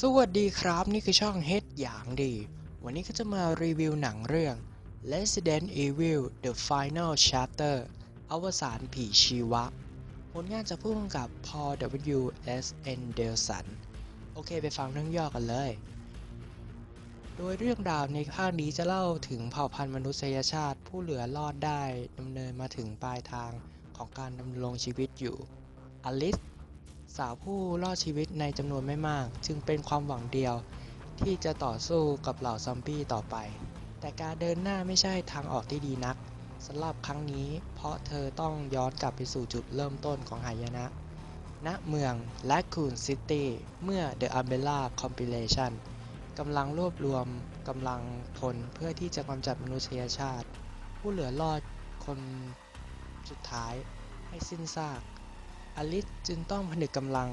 สวัสดีครับนี่คือช่องเฮ็ดอย่างดี วันนี้ก็จะมารีวิวหนังเรื่อง Resident Evil The Final Chapter อวสานผีชีวะ ผลงานจากผู้กำกับ Paul W. S. Anderson โอเคไปฟังเรื่องย่อกันเลย โดยเรื่องราวในภาคนี้จะเล่าถึงเผ่าพันธุ์มนุษยชาติผู้เหลือรอดได้ดำเนินมาถึงปลายทางของการดำรงชีวิตอยู่อลิส สาวผู้รอดชีวิตในจำนวนไม่มาก จึงเป็นความหวังเดียว ที่จะต่อสู้กับเหล่าซอมบี้ต่อไป แต่การเดินหน้าไม่ใช่ทางออกที่ดีนักสำหรับครั้งนี้ เพราะเธอต้องย้อนกลับไปสู่จุดเริ่มต้นของหายนะ ณ เมือง Raccoon City เมื่อ The Umbrella Compilation กำลังรวบรวมกำลังพลเพื่อที่จะกำจัดมนุษยชาติ ผู้เหลือรอดคนสุดท้ายให้สิ้นซาก อลิสจึงต้องผนึกกำลัง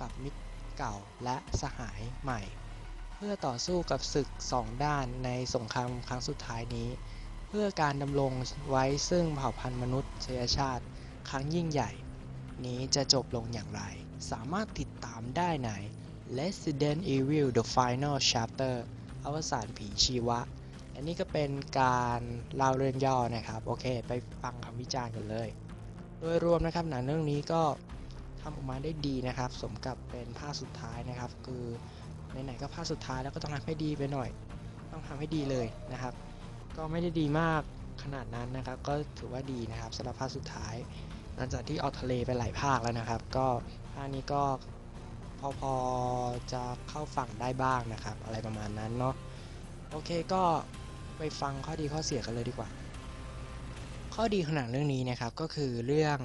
กับมิตรเก่าและสหายใหม่ เพื่อต่อสู้กับศึกสองด้านในสงครามครั้งสุดท้ายนี้ เพื่อการดำรงไว้ซึ่งเผ่าพันธุ์มนุษยชาติ ครั้งยิ่งใหญ่ นี้จะจบลงอย่างไร สามารถติดตามได้ใน Resident Evil The Final Chapter อวสานผีชีวะ อันนี้ก็เป็นการเล่าเรื่องย่อนะครับ โอเค ไปฟังคำวิจารณ์กันเลย โดยรวมนะครับหนังเรื่องนี้ก็ทำออกมาได้ดีนะครับ สมกับเป็นภาคสุดท้ายนะครับ คือไหนๆก็ภาคสุดท้ายแล้วก็ต้องทำให้ดีไปหน่อย ต้องทำให้ดีเลยนะครับ ก็ไม่ได้ดีมากขนาดนั้นนะครับ ก็ถือว่าดีนะครับสำหรับภาคสุดท้าย หลังจากที่ออกทะเลไปหลายภาคแล้วนะครับ ก็ภาคนี้ก็พอพอจะเข้าฝั่งได้บ้างนะครับ อะไรประมาณนั้นเนาะโอเคก็ไปฟังข้อดีข้อเสียกันเลยดีกว่า ข้อดีของหนังเรื่องนี้นะครับก็คือเรื่อง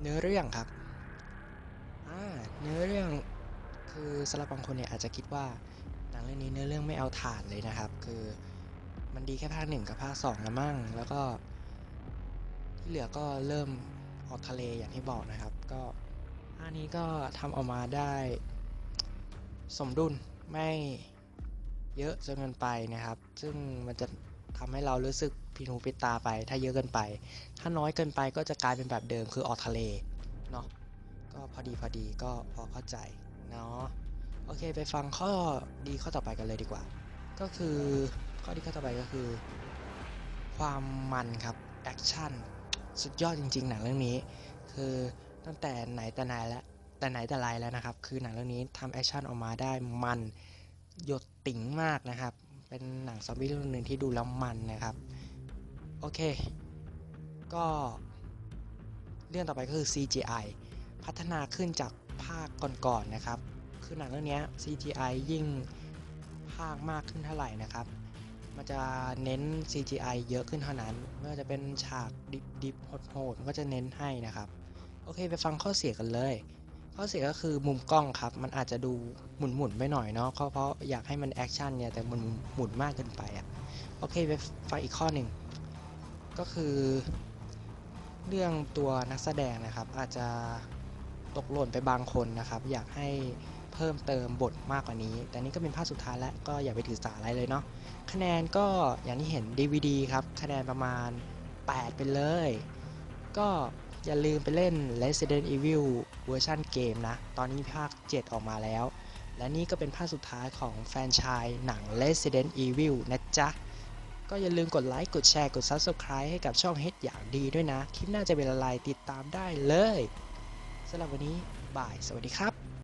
เนื้อเรื่องครับเนื้อเรื่องคือสำหรับบางคนเนี่ยอาจจะคิดว่าหนังเรื่องนี้เนื้อเรื่องไม่เอาถ่านเลยนะครับ คือมันดีแค่ภาคหนึ่งกับภาคสองละมั่งแล้วก็ที่เหลือก็เริ่มออกทะเลอย่างที่บอกนะครับ ก็ภาคนี้ก็ทำออกมาได้สมดุลไม่เยอะจนเกินไปนะครับ ซึ่งมันจะ ทำให้เรารู้สึกผิดหูผิดตาไป ถ้าเยอะเกินไป ถ้าน้อยเกินไปก็จะกลายเป็นแบบเดิมคือออกทะเลเนาะก็พอดีพอดีก็พอเข้าใจเนาะโอเคไปฟังข้อดีข้อต่อไปกันเลยดีกว่า ก็คือข้อดีข้อต่อไปก็คือ ความมันครับแอคชั่นสุดยอดจริงๆหนังเรื่องนี้ คือตั้งแต่ไหนแต่ไหนแล้วแต่ไหนแต่ไรแล้วนะครับ คือหนังเรื่องนี้ทำแอคชั่นออกมาได้มันหยดติ๋งมากนะครับ เป็นหนังซอมบี้เรื่องหนึ่งที่ดูแล้วมันนะครับ โอเค ก็เรื่องต่อไปก็คือ CGI พัฒนาขึ้นจากภาคก่อนๆนะครับ คือหนังเรื่องนี้ CGI ยิ่งภาคมากขึ้นเท่าไหร่นะครับมันจะเน้น CGI เยอะขึ้นเท่านั้นไม่ว่าจะเป็นฉากดิบๆโหดๆก็จะเน้นให้นะครับ โอเค ไปฟังข้อเสียกันเลย ข้อเสียก็คือมุมกล้องครับ มันอาจจะดูหมุนๆไปหน่อยเนาะเพราะเพราะอยากให้มันแอคชั่นเนี่ยแต่มันหมุนมากเกินไปอะ่ะโอเคไปฟังอีกข้อหนึ่งก็คือ เรื่องตัวนักแสดงนะครับ อาจจะตกหล่นไปบางคนนะครับ อยากให้เพิ่มเติมบทมากกว่านี้ แต่นี่ก็เป็นภาคสุดท้ายแล้วก็อย่าไปถือสาอะไรเลยเนาะคะแนนก็อย่างที่เห็น DVD ครับคะแนนประมาณ 8 ไปเลย ก็ อย่าลืมไปเล่น Resident Evil เวอร์ชันเกมนะ ตอนนี้ภาค 7 ออกมาแล้ว และนี่ก็เป็นภาคสุดท้ายของแฟนชายหนัง Resident Evil นะจ๊ะ ก็อย่าลืมกดไลค์ กดแชร์ กด Subscribe ให้กับช่องเฮดอย่างดีด้วยนะ คลิปหน้าจะเป็นอะไรติดตามได้เลยสำหรับวันนี้ บาย สวัสดีครับ